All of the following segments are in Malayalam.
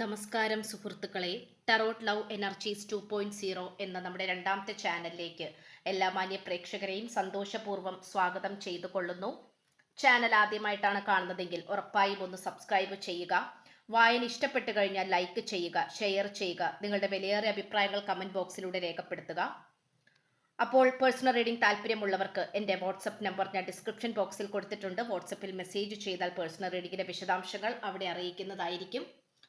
നമസ്കാരം സുഹൃത്തുക്കളെ. Tarot love energies two point zero എന്ന നമ്മുടെ രണ്ടാമത്തെ ചാനലിലേക്ക് എല്ലാ മാന്യ പ്രേക്ഷകരെയും സന്തോഷപൂർവം സ്വാഗതം ചെയ്തു കൊള്ളുന്നു ചാനൽ ആദ്യമായിട്ടാണ് കാണുന്നതെങ്കിൽ ഉറപ്പായും ഒന്ന് സബ്സ്ക്രൈബ് ചെയ്യുക. വായന ഇഷ്ടപ്പെട്ടു കഴിഞ്ഞാൽ ലൈക്ക് ചെയ്യുക ഷെയർ ചെയ്യുക നിങ്ങളുടെ വിലയേറിയ അഭിപ്രായങ്ങൾ കമന്റ് ബോക്സിലൂടെ രേഖപ്പെടുത്തുക. അപ്പോൾ പേഴ്സണൽ റീഡിംഗ് താല്പര്യമുള്ളവർക്ക് എന്റെ വാട്സപ്പ് നമ്പർ ഞാൻ ഡിസ്ക്രിപ്ഷൻ ബോക്സിൽ കൊടുത്തിട്ടുണ്ട്. വാട്സപ്പിൽ മെസ്സേജ് ചെയ്താൽ പേഴ്സണൽ റീഡിങ്ങിന്റെ വിശദാംശങ്ങൾ അവിടെ അറിയിക്കുന്നതായിരിക്കും.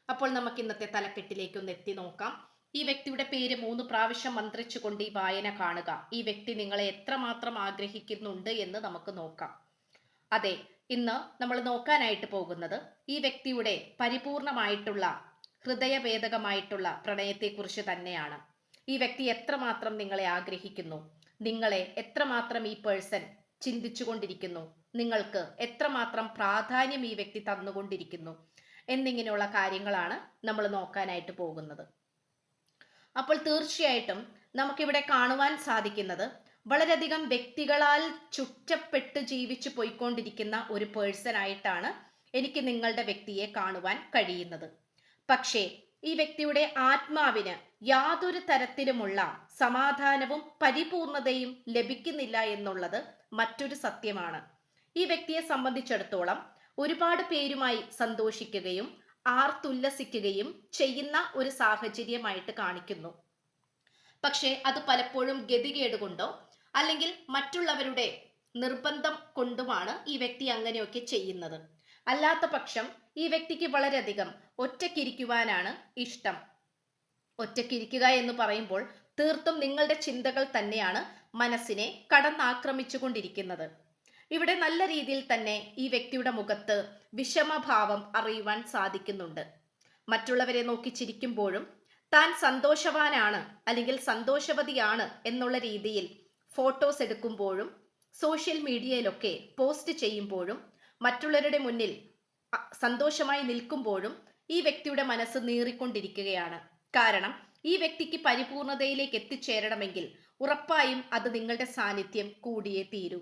അപ്പോൾ നമുക്ക് ഇന്നത്തെ തലക്കെട്ടിലേക്ക് ഒന്ന് എത്തി നോക്കാം. ഈ വ്യക്തിയുടെ പേര് മൂന്ന് പ്രാവശ്യം മന്ത്രിച്ചുകൊണ്ട് ഈ വായന കാണുക. ഈ വ്യക്തി നിങ്ങളെ എത്രമാത്രം ആഗ്രഹിക്കുന്നുണ്ട് എന്ന് നമുക്ക് നോക്കാം. അതെ ഇന്ന് നമ്മൾ നോക്കാനായിട്ട് പോകുന്നത് ഈ വ്യക്തിയുടെ പരിപൂർണമായിട്ടുള്ള ഹൃദയഭേദകമായിട്ടുള്ള പ്രണയത്തെക്കുറിച്ച് തന്നെയാണ്. ഈ വ്യക്തി എത്രമാത്രം നിങ്ങളെ ആഗ്രഹിക്കുന്നു? നിങ്ങളെ എത്രമാത്രം ഈ പേഴ്സൺ ചിന്തിച്ചുകൊണ്ടിരിക്കുന്നു? നിങ്ങൾക്ക് എത്രമാത്രം പ്രാധാന്യം ഈ വ്യക്തി തന്നുകൊണ്ടിരിക്കുന്നു? എന്നിങ്ങനെയുള്ള കാര്യങ്ങളാണ് നമ്മൾ നോക്കാനായിട്ട് പോകുന്നത്. അപ്പോൾ തീർച്ചയായിട്ടും നമുക്കിവിടെ കാണുവാൻ സാധിക്കുന്നത് വളരെയധികം വ്യക്തികളാൽ ചുറ്റപ്പെട്ട് ജീവിച്ചു പോയിക്കൊണ്ടിരിക്കുന്ന ഒരു പേഴ്സൺ ആയിട്ടാണ് എനിക്ക് നിങ്ങളുടെ വ്യക്തിയെ കാണുവാൻ കഴിയുന്നത്. പക്ഷേ ഈ വ്യക്തിയുടെ ആത്മാവിന് യാതൊരു തരത്തിലുമുള്ള സമാധാനവും പരിപൂർണതയും ലഭിക്കുന്നില്ല എന്നുള്ളത് മറ്റൊരു സത്യമാണ്. ഈ വ്യക്തിയെ സംബന്ധിച്ചിടത്തോളം ഒരുപാട് പേരുമായി സന്തോഷിക്കുകയും ആർത്തുല്ലസിക്കുകയും ചെയ്യുന്ന ഒരു സാഹചര്യമായിട്ട് കാണിക്കുന്നു. പക്ഷേ അത് പലപ്പോഴും ഗതികേട് കൊണ്ടോ അല്ലെങ്കിൽ മറ്റുള്ളവരുടെ നിർബന്ധം കൊണ്ടുമാണ് ഈ വ്യക്തി അങ്ങനെയൊക്കെ ചെയ്യുന്നത്. അല്ലാത്ത പക്ഷം ഈ വ്യക്തിക്ക് വളരെയധികം ഒറ്റക്കിരിക്കുവാനാണ് ഇഷ്ടം. ഒറ്റക്കിരിക്കുക എന്ന് പറയുമ്പോൾ തീർത്തും നിങ്ങളുടെ ചിന്തകൾ തന്നെയാണ് മനസ്സിനെ കടന്നാക്രമിച്ചുകൊണ്ടിരിക്കുന്നത്. ഇവിടെ നല്ല രീതിയിൽ തന്നെ ഈ വ്യക്തിയുടെ മുഖത്ത് വിഷമഭാവം അറിയുവാൻ സാധിക്കുന്നുണ്ട്. മറ്റുള്ളവരെ നോക്കി ചിരിക്കുമ്പോഴും താൻ സന്തോഷവാനാണ് അല്ലെങ്കിൽ സന്തോഷവതിയാണ് എന്നുള്ള രീതിയിൽ ഫോട്ടോസ് എടുക്കുമ്പോഴും സോഷ്യൽ മീഡിയയിലൊക്കെ പോസ്റ്റ് ചെയ്യുമ്പോഴും മറ്റുള്ളവരുടെ മുന്നിൽ സന്തോഷമായി നിൽക്കുമ്പോഴും ഈ വ്യക്തിയുടെ മനസ്സ് നീറിക്കൊണ്ടിരിക്കുകയാണ്. കാരണം ഈ വ്യക്തിക്ക് പരിപൂർണതയിലേക്ക് എത്തിച്ചേരണമെങ്കിൽ ഉറപ്പായും അത് നിങ്ങളുടെ സാന്നിധ്യം കൂടിയേ തീരൂ.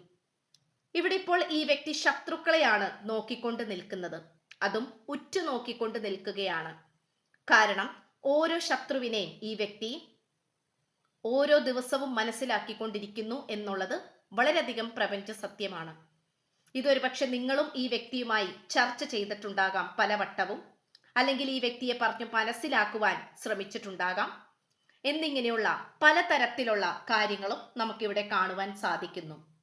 ഇവിടെ ഇപ്പോൾ ഈ വ്യക്തി ശത്രുക്കളെയാണ് നോക്കിക്കൊണ്ട് നിൽക്കുന്നത്. അതും ഉറ്റു നോക്കിക്കൊണ്ട് നിൽക്കുകയാണ്. കാരണം ഓരോ ശത്രുവിനെയും ഈ വ്യക്തി ഓരോ ദിവസവും മനസ്സിലാക്കിക്കൊണ്ടിരിക്കുന്നു എന്നുള്ളത് വളരെയധികം പ്രപഞ്ച സത്യമാണ്. ഇതൊരു പക്ഷെ നിങ്ങളും ഈ വ്യക്തിയുമായി ചർച്ച ചെയ്തിട്ടുണ്ടാകാം പലവട്ടവും. അല്ലെങ്കിൽ ഈ വ്യക്തിയെ പറഞ്ഞു മനസ്സിലാക്കുവാൻ ശ്രമിച്ചിട്ടുണ്ടാകാം. എന്നിങ്ങനെയുള്ള പലതരത്തിലുള്ള കാര്യങ്ങളും നമുക്കിവിടെ കാണുവാൻ സാധിക്കുന്നു.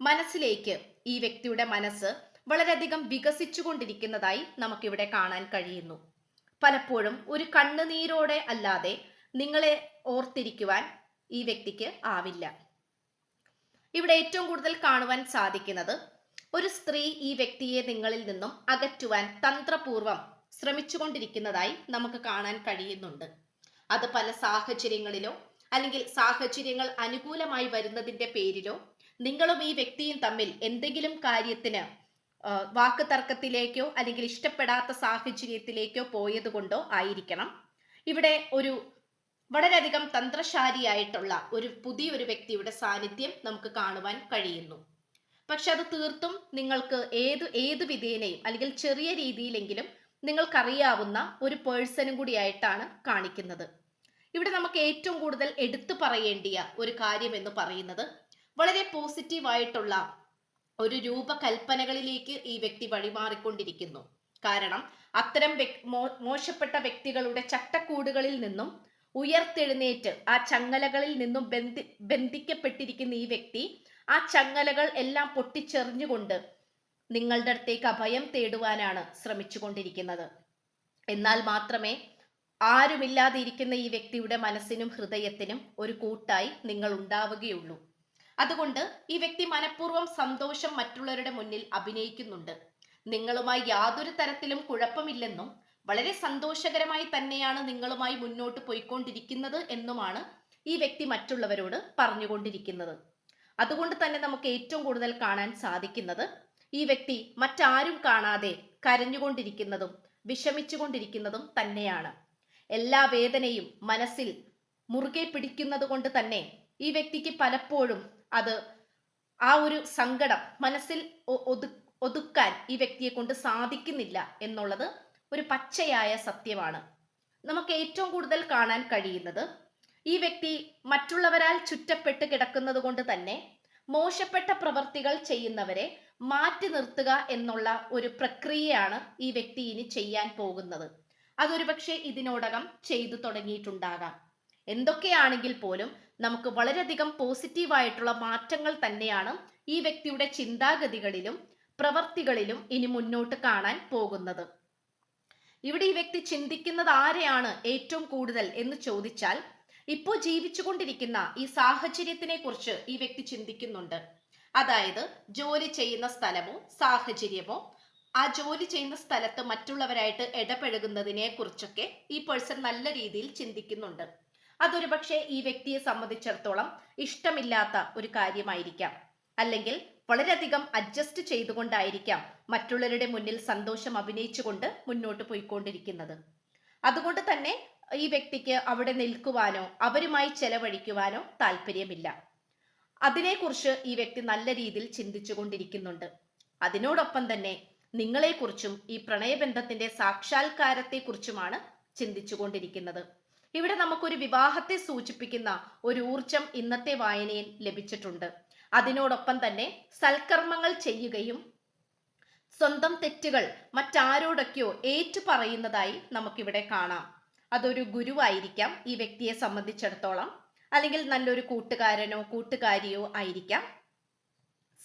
മനസ്സിലേക്ക് ഈ വ്യക്തിയുടെ മനസ്സ് വളരെയധികം വികസിച്ചുകൊണ്ടിരിക്കുന്നതായി നമുക്കിവിടെ കാണാൻ കഴിയുന്നു. പലപ്പോഴും ഒരു കണ്ണുനീരോടെ അല്ലാതെ നിങ്ങളെ ഓർത്തിരിക്കുവാൻ ഈ വ്യക്തിക്ക് ആവില്ല. ഇവിടെ ഏറ്റവും കൂടുതൽ കാണുവാൻ സാധിക്കുന്നത് ഒരു സ്ത്രീ ഈ വ്യക്തിയെ നിങ്ങളിൽ നിന്നും അകറ്റുവാൻ തന്ത്രപൂർവം ശ്രമിച്ചുകൊണ്ടിരിക്കുന്നതായി നമുക്ക് കാണാൻ കഴിയുന്നുണ്ട്. അത് പല സാഹചര്യങ്ങളിലോ അല്ലെങ്കിൽ സാഹചര്യങ്ങൾ അനുകൂലമായി വരുന്നതിന്റെ പേരിലോ നിങ്ങളും ഈ വ്യക്തിയും തമ്മിൽ എന്തെങ്കിലും കാര്യത്തിന് വാക്ക് തർക്കത്തിലേക്കോ അല്ലെങ്കിൽ ഇഷ്ടപ്പെടാത്ത സാഹചര്യത്തിലേക്കോ പോയത് കൊണ്ടോ ആയിരിക്കണം. ഇവിടെ ഒരു വളരെയധികം തന്ത്രശാലിയായിട്ടുള്ള ഒരു പുതിയൊരു വ്യക്തിയുടെ സാന്നിധ്യം നമുക്ക് കാണുവാൻ കഴിയുന്നു. പക്ഷെ അത് തീർത്തും നിങ്ങൾക്ക് ഏത് ഏത് വിധേനയും അല്ലെങ്കിൽ ചെറിയ രീതിയിലെങ്കിലും നിങ്ങൾക്കറിയാവുന്ന ഒരു പേഴ്സണും കൂടിയായിട്ടാണ് കാണിക്കുന്നത്. ഇവിടെ നമുക്ക് ഏറ്റവും കൂടുതൽ എടുത്തു പറയേണ്ടിയ ഒരു കാര്യം എന്ന് പറയുന്നത് വളരെ പോസിറ്റീവായിട്ടുള്ള ഒരു രൂപകൽപ്പനകളിലേക്ക് ഈ വ്യക്തി വഴിമാറിക്കൊണ്ടിരിക്കുന്നു. കാരണം അത്തരം മോശപ്പെട്ട വ്യക്തികളുടെ ചട്ടക്കൂടുകളിൽ നിന്നും ഉയർത്തെഴുന്നേറ്റ് ആ ചങ്ങലകളിൽ നിന്നും ബന്ധി ബന്ധിക്കപ്പെട്ടിരിക്കുന്ന ഈ വ്യക്തി ആ ചങ്ങലകൾ എല്ലാം പൊട്ടിച്ചെറിഞ്ഞുകൊണ്ട് നിങ്ങളുടെ അടുത്തേക്ക് അഭയം തേടുവാനാണ് ശ്രമിച്ചുകൊണ്ടിരിക്കുന്നത്. എന്നാൽ മാത്രമേ ആരുമില്ലാതെ ഇരിക്കുന്ന ഈ വ്യക്തിയുടെ മനസ്സിനും ഹൃദയത്തിനും ഒരു കൂട്ടായി നിങ്ങൾ ഉണ്ടാവുകയുള്ളൂ. അതുകൊണ്ട് ഈ വ്യക്തി മനഃപൂർവം സന്തോഷം മറ്റുള്ളവരുടെ മുന്നിൽ അഭിനയിക്കുന്നുണ്ട്. നിങ്ങളുമായി യാതൊരു തരത്തിലും കുഴപ്പമില്ലെന്നും വളരെ സന്തോഷകരമായി തന്നെയാണ് നിങ്ങളുമായി മുന്നോട്ട് പോയിക്കൊണ്ടിരിക്കുന്നത് എന്നുമാണ് ഈ വ്യക്തി മറ്റുള്ളവരോട് പറഞ്ഞുകൊണ്ടിരിക്കുന്നത്. അതുകൊണ്ട് തന്നെ നമുക്ക് ഏറ്റവും കൂടുതൽ കാണാൻ സാധിക്കുന്നത് ഈ വ്യക്തി മറ്റാരും കാണാതെ കരഞ്ഞുകൊണ്ടിരിക്കുന്നതും വിഷമിച്ചുകൊണ്ടിരിക്കുന്നതും തന്നെയാണ്. എല്ലാ വേദനയും മനസ്സിൽ മുറുകെ പിടിക്കുന്നത് കൊണ്ട് തന്നെ ഈ വ്യക്തിക്ക് പലപ്പോഴും അത് ആ ഒരു സങ്കടം മനസ്സിൽ ഒതു ഒതുക്കാൻ ഈ വ്യക്തിയെ കൊണ്ട് സാധിക്കുന്നില്ല എന്നുള്ളത് ഒരു പച്ചയായ സത്യമാണ്. നമുക്ക് ഏറ്റവും കൂടുതൽ കാണാൻ കഴിയുന്നത് ഈ വ്യക്തി മറ്റുള്ളവരാൽ ചുറ്റപ്പെട്ട് കിടക്കുന്നത് കൊണ്ട് തന്നെ മോശപ്പെട്ട പ്രവർത്തികൾ ചെയ്യുന്നവരെ മാറ്റി നിർത്തുക എന്നുള്ള ഒരു പ്രക്രിയയാണ് ഈ വ്യക്തി ഇനി ചെയ്യാൻ പോകുന്നത്. അതൊരു പക്ഷേ ഇതിനോടകം ചെയ്തു തുടങ്ങിയിട്ടുണ്ടാകാം. എന്തൊക്കെയാണെങ്കിൽ പോലും നമുക്ക് വളരെയധികം പോസിറ്റീവായിട്ടുള്ള മാറ്റങ്ങൾ തന്നെയാണ് ഈ വ്യക്തിയുടെ ചിന്താഗതികളിലും പ്രവർത്തികളിലും ഇനി മുന്നോട്ട് കാണാൻ പോകുന്നത്. ഇവിടെ ഈ വ്യക്തി ചിന്തിക്കുന്നത് ആരെയാണ് ഏറ്റവും കൂടുതൽ എന്ന് ചോദിച്ചാൽ ഇപ്പോൾ ജീവിച്ചുകൊണ്ടിരിക്കുന്ന ഈ സാഹചര്യത്തിനെ കുറിച്ച് ഈ വ്യക്തി ചിന്തിക്കുന്നുണ്ട്. അതായത് ജോലി ചെയ്യുന്ന സ്ഥലമോ സാഹചര്യമോ ആ ജോലി ചെയ്യുന്ന സ്ഥലത്ത് മറ്റുള്ളവരായിട്ട് ഇടപഴകുന്നതിനെ കുറിച്ചൊക്കെ ഈ പേഴ്സൺ നല്ല രീതിയിൽ ചിന്തിക്കുന്നുണ്ട്. അതൊരു പക്ഷേ ഈ വ്യക്തിയെ സംബന്ധിച്ചിടത്തോളം ഇഷ്ടമില്ലാത്ത ഒരു കാര്യമായിരിക്കാം. അല്ലെങ്കിൽ വളരെയധികം അഡ്ജസ്റ്റ് ചെയ്തുകൊണ്ടായിരിക്കാം മറ്റുള്ളവരുടെ മുന്നിൽ സന്തോഷം അഭിനയിച്ചുകൊണ്ട് മുന്നോട്ട് പോയിക്കൊണ്ടിരിക്കുന്നത്. അതുകൊണ്ട് തന്നെ ഈ വ്യക്തിക്ക് അവിടെ നിൽക്കുവാനോ അവരുമായി ചെലവഴിക്കുവാനോ താല്പര്യമില്ല. അതിനെക്കുറിച്ച് ഈ വ്യക്തി നല്ല രീതിയിൽ ചിന്തിച്ചു കൊണ്ടിരിക്കുന്നുണ്ട് അതിനോടൊപ്പം തന്നെ നിങ്ങളെക്കുറിച്ചും ഈ പ്രണയബന്ധത്തിന്റെ സാക്ഷാത്കാരത്തെക്കുറിച്ചുമാണ് ചിന്തിച്ചു കൊണ്ടിരിക്കുന്നത് ഇവിടെ നമുക്കൊരു വിവാഹത്തെ സൂചിപ്പിക്കുന്ന ഒരു ഊർജം ഇന്നത്തെ വായനയിൽ ലഭിച്ചിട്ടുണ്ട്. അതിനോടൊപ്പം തന്നെ സൽക്കർമ്മങ്ങൾ ചെയ്യുകയും സ്വന്തം തെറ്റുകൾ മറ്റാരോടൊക്കെയോ ഏറ്റു പറയുന്നതായി നമുക്കിവിടെ കാണാം. അതൊരു ഗുരുവായിരിക്കാം ഈ വ്യക്തിയെ സംബന്ധിച്ചിടത്തോളം. അല്ലെങ്കിൽ നല്ലൊരു കൂട്ടുകാരനോ കൂട്ടുകാരിയോ ആയിരിക്കാം.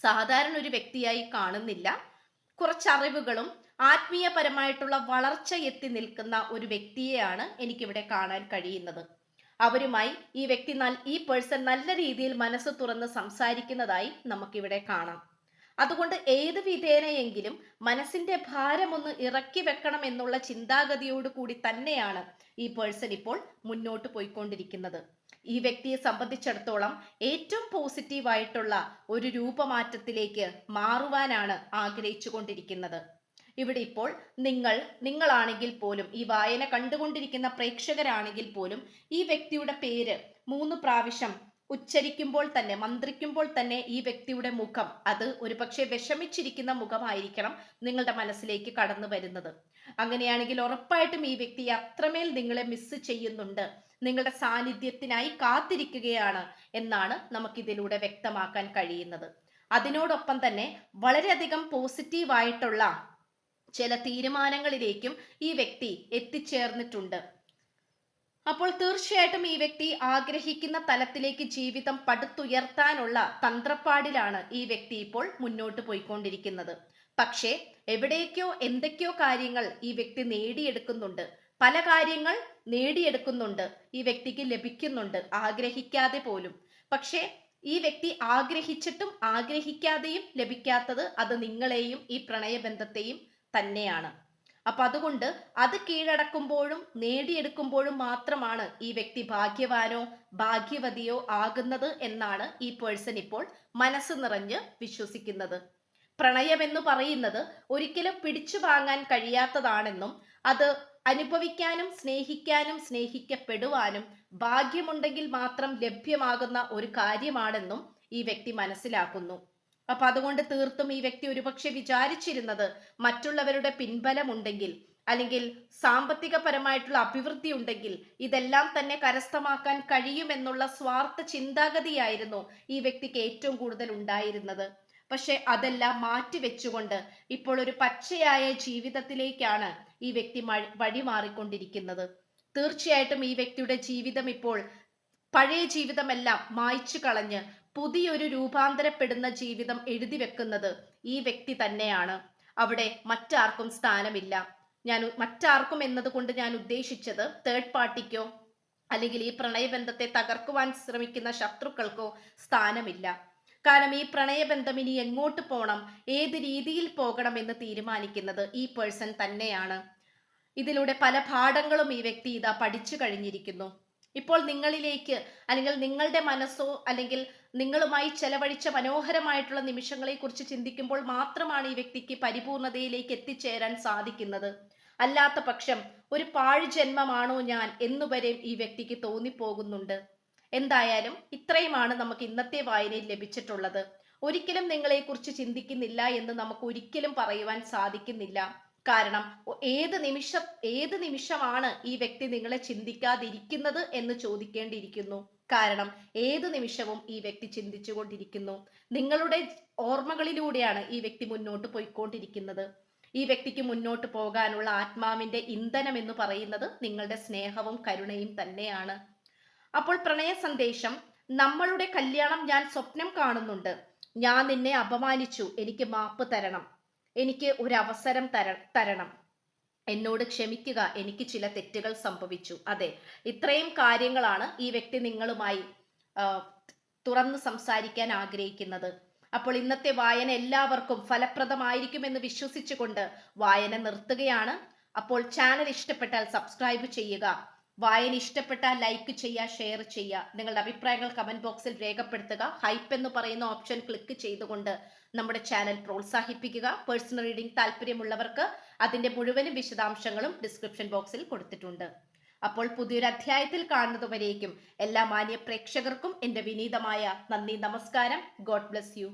സാധാരണ ഒരു വ്യക്തിയായി കാണുന്നില്ല. കുറച്ചറിവുകളും ആത്മീയപരമായിട്ടുള്ള വളർച്ച എത്തി നിൽക്കുന്ന ഒരു വ്യക്തിയെയാണ് എനിക്കിവിടെ കാണാൻ കഴിയുന്നത്. അവരുമായി ഈ വ്യക്തി ഈ പേഴ്സൺ നല്ല രീതിയിൽ മനസ്സ് തുറന്ന് സംസാരിക്കുന്നതായി നമുക്കിവിടെ കാണാം. അതുകൊണ്ട് ഏത് വിധേനയെങ്കിലും മനസ്സിന്റെ ഭാരമൊന്ന് ഇറക്കി വെക്കണം എന്നുള്ള ചിന്താഗതിയോട് കൂടി തന്നെയാണ് ഈ പേഴ്സൺ ഇപ്പോൾ മുന്നോട്ട് പോയിക്കൊണ്ടിരിക്കുന്നത്. ഈ വ്യക്തിയെ സംബന്ധിച്ചിടത്തോളം ഏറ്റവും പോസിറ്റീവായിട്ടുള്ള ഒരു രൂപമാറ്റത്തിലേക്ക് മാറുവാനാണ് ആഗ്രഹിച്ചു കൊണ്ടിരിക്കുന്നത് ഇവിടെ ഇപ്പോൾ നിങ്ങൾ നിങ്ങളാണെങ്കിൽ പോലും ഈ വായന കണ്ടുകൊണ്ടിരിക്കുന്ന പ്രേക്ഷകരാണെങ്കിൽ പോലും ഈ വ്യക്തിയുടെ പേര് മൂന്ന് പ്രാവശ്യം ഉച്ചരിക്കുമ്പോൾ തന്നെ മന്ത്രിക്കുമ്പോൾ തന്നെ ഈ വ്യക്തിയുടെ മുഖം അത് ഒരുപക്ഷെ വിഷമിച്ചിരിക്കുന്ന മുഖമായിരിക്കണം നിങ്ങളുടെ മനസ്സിലേക്ക് കടന്നു വരുന്നത് അങ്ങനെയാണെങ്കിൽ ഉറപ്പായിട്ടും ഈ വ്യക്തി അത്രമേൽ നിങ്ങളെ മിസ് ചെയ്യുന്നുണ്ട്. നിങ്ങളുടെ സാന്നിധ്യത്തിനായി കാത്തിരിക്കുകയാണ് എന്നാണ് നമുക്കിതിലൂടെ വ്യക്തമാക്കാൻ കഴിയുന്നത്. അതിനോടൊപ്പം തന്നെ വളരെയധികം പോസിറ്റീവായിട്ടുള്ള ചില തീരുമാനങ്ങളിലേക്കും ഈ വ്യക്തി എത്തിച്ചേർന്നിട്ടുണ്ട്. അപ്പോൾ തീർച്ചയായിട്ടും ഈ വ്യക്തി ആഗ്രഹിക്കുന്ന തലത്തിലേക്ക് ജീവിതം പടുത്തുയർത്താനുള്ള തന്ത്രപ്പാടിലാണ് ഈ വ്യക്തി ഇപ്പോൾ മുന്നോട്ട് പോയിക്കൊണ്ടിരിക്കുന്നത്. പക്ഷേ എവിടേക്കോ എന്തൊക്കെയോ കാര്യങ്ങൾ ഈ വ്യക്തി നേടിയെടുക്കുന്നുണ്ട്. പല കാര്യങ്ങൾ നേടിയെടുക്കുന്നുണ്ട്. ഈ വ്യക്തിക്ക് ലഭിക്കുന്നുണ്ട്. ആഗ്രഹിക്കാതെ പോലും. പക്ഷേ ഈ വ്യക്തി ആഗ്രഹിച്ചിട്ടും ആഗ്രഹിക്കാതെയും ലഭിക്കാത്തത് അത് നിങ്ങളെയും ഈ പ്രണയബന്ധത്തെയും തന്നെയാണ്. അപ്പൊ അതുകൊണ്ട് അത് കീഴടക്കുമ്പോഴും നേടിയെടുക്കുമ്പോഴും മാത്രമാണ് ഈ വ്യക്തി ഭാഗ്യവാനോ ഭാഗ്യവതിയോ ആകുന്നത് എന്നാണ് ഈ പേഴ്സൺ ഇപ്പോൾ മനസ്സ് നിറഞ്ഞ് വിശ്വസിക്കുന്നത്. പ്രണയമെന്ന് പറയുന്നത് ഒരിക്കലും പിടിച്ചു വാങ്ങാൻ കഴിയാത്തതാണെന്നും അത് അനുഭവിക്കാനും സ്നേഹിക്കാനും സ്നേഹിക്കപ്പെടുവാനും ഭാഗ്യമുണ്ടെങ്കിൽ മാത്രം ലഭ്യമാകുന്ന ഒരു കാര്യമാണെന്നും ഈ വ്യക്തി മനസ്സിലാക്കുന്നു. അപ്പൊ അതുകൊണ്ട് തീർത്തും ഈ വ്യക്തി ഒരുപക്ഷെ വിചാരിച്ചിരുന്നത് മറ്റുള്ളവരുടെ പിൻബലമുണ്ടെങ്കിൽ അല്ലെങ്കിൽ സാമ്പത്തികപരമായിട്ടുള്ള അഭിവൃദ്ധി ഉണ്ടെങ്കിൽ ഇതെല്ലാം തന്നെ കരസ്ഥമാക്കാൻ കഴിയുമെന്നുള്ള സ്വാർത്ഥ ചിന്താഗതിയായിരുന്നു ഈ വ്യക്തിക്ക് ഏറ്റവും കൂടുതൽ ഉണ്ടായിരുന്നത്. പക്ഷെ അതെല്ലാം മാറ്റിവെച്ചുകൊണ്ട് ഇപ്പോൾ ഒരു പച്ചയായ ജീവിതത്തിലേക്കാണ് ഈ വ്യക്തി വഴി മാറിക്കൊണ്ടിരിക്കുന്നത്. തീർച്ചയായിട്ടും ഈ വ്യക്തിയുടെ ജീവിതം ഇപ്പോൾ പഴയ ജീവിതമെല്ലാം മായ്ച്ചു കളഞ്ഞ് പുതിയൊരു രൂപാന്തരപ്പെടുന്ന ജീവിതം എഴുതി വെക്കുന്നത് ഈ വ്യക്തി തന്നെയാണ്. അവിടെ മറ്റാർക്കും സ്ഥാനമില്ല. ഞാൻ മറ്റാർക്കും എന്നതുകൊണ്ട് ഞാൻ ഉദ്ദേശിച്ചത് തേർഡ് പാർട്ടിക്കോ അല്ലെങ്കിൽ ഈ പ്രണയബന്ധത്തെ തകർക്കുവാൻ ശ്രമിക്കുന്ന ശത്രുക്കൾക്കോ സ്ഥാനമില്ല. കാരണം ഈ പ്രണയബന്ധം ഇനി എങ്ങോട്ട് പോകണം ഏത് രീതിയിൽ പോകണം എന്ന് തീരുമാനിക്കുന്നത് ഈ പേഴ്സൺ തന്നെയാണ്. ഇതിലൂടെ പല പാഠങ്ങളും ഈ വ്യക്തി ഇതാ പഠിച്ചു കഴിഞ്ഞിരിക്കുന്നു. ഇപ്പോൾ നിങ്ങളിലേക്ക് അല്ലെങ്കിൽ നിങ്ങളുടെ മനസ്സോ അല്ലെങ്കിൽ നിങ്ങളുമായി ചെലവഴിച്ച മനോഹരമായിട്ടുള്ള നിമിഷങ്ങളെ കുറിച്ച് ചിന്തിക്കുമ്പോൾ മാത്രമാണ് ഈ വ്യക്തിക്ക് പരിപൂർണതയിലേക്ക് എത്തിച്ചേരാൻ സാധിക്കുന്നത്. അല്ലാത്ത പക്ഷം ഒരു പാഴ് ജന്മമാണോ ഞാൻ എന്നുവരെ ഈ വ്യക്തിക്ക് തോന്നിപ്പോകുന്നുണ്ട്. എന്തായാലും ഇത്രയുമാണ് നമുക്ക് ഇന്നത്തെ വായനയിൽ ലഭിച്ചിട്ടുള്ളത്. ഒരിക്കലും നിങ്ങളെക്കുറിച്ച് ചിന്തിക്കുന്നില്ല എന്ന് നമുക്ക് ഒരിക്കലും പറയുവാൻ സാധിക്കുന്നില്ല. കാരണം ഏത് നിമിഷം ഏത് നിമിഷമാണ് ഈ വ്യക്തി നിങ്ങളെ ചിന്തിക്കാതിരിക്കുന്നത് എന്ന് ചോദിക്കേണ്ടിയിരിക്കുന്നു. കാരണം ഏത് നിമിഷവും ഈ വ്യക്തി ചിന്തിച്ചുകൊണ്ടിരിക്കുന്നു. നിങ്ങളുടെ ഓർമ്മകളിലൂടെയാണ് ഈ വ്യക്തി മുന്നോട്ട് പോയിക്കൊണ്ടിരിക്കുന്നത്. ഈ വ്യക്തിക്ക് മുന്നോട്ട് പോകാനുള്ള ആത്മാവിന്റെ ഇന്ധനം എന്ന് പറയുന്നത് നിങ്ങളുടെ സ്നേഹവും കരുണയും തന്നെയാണ്. അപ്പോൾ പ്രണയ സന്ദേശം നമ്മളുടെ കല്യാണം ഞാൻ സ്വപ്നം കാണുന്നുണ്ട്. ഞാൻ നിന്നെ അപമാനിച്ചു. എനിക്ക് മാപ്പ് തരണം. എനിക്ക് ഒരു അവസരം തര തരണം. എന്നോട് ക്ഷമിക്കുക. എനിക്ക് ചില തെറ്റുകൾ സംഭവിച്ചു. അതെ ഇത്രയും കാര്യങ്ങളാണ് ഈ വ്യക്തി നിങ്ങളുമായി തുറന്ന് സംസാരിക്കാൻ ആഗ്രഹിക്കുന്നത്. അപ്പോൾ ഇന്നത്തെ വായന എല്ലാവർക്കും ഫലപ്രദമായിരിക്കുമെന്ന് വിശ്വസിച്ചുകൊണ്ട് വായന നിർത്തുകയാണ്. അപ്പോൾ ചാനൽ ഇഷ്ടപ്പെട്ടാൽ സബ്സ്ക്രൈബ് ചെയ്യുക. വായന ഇഷ്ടപ്പെട്ടാൽ ലൈക്ക് ചെയ്യുക ഷെയർ ചെയ്യുക നിങ്ങളുടെ അഭിപ്രായങ്ങൾ കമന്റ് ബോക്സിൽ രേഖപ്പെടുത്തുക. ഹൈപ്പ് എന്ന് പറയുന്ന ഓപ്ഷൻ ക്ലിക്ക് ചെയ്തുകൊണ്ട് നമ്മുടെ ചാനൽ പ്രോത്സാഹിപ്പിക്കുക. പേഴ്സണൽ റീഡിംഗ് താല്പര്യമുള്ളവർക്ക് അതിന്റെ മുഴുവനും വിശദാംശങ്ങളും ഡിസ്ക്രിപ്ഷൻ ബോക്സിൽ കൊടുത്തിട്ടുണ്ട്. അപ്പോൾ പുതിയൊരു അധ്യായത്തിൽ കാണുന്നതുവരേക്കും എല്ലാ മാന്യ പ്രേക്ഷകർക്കും എന്റെ വിനീതമായ നന്ദി നമസ്കാരം. God bless you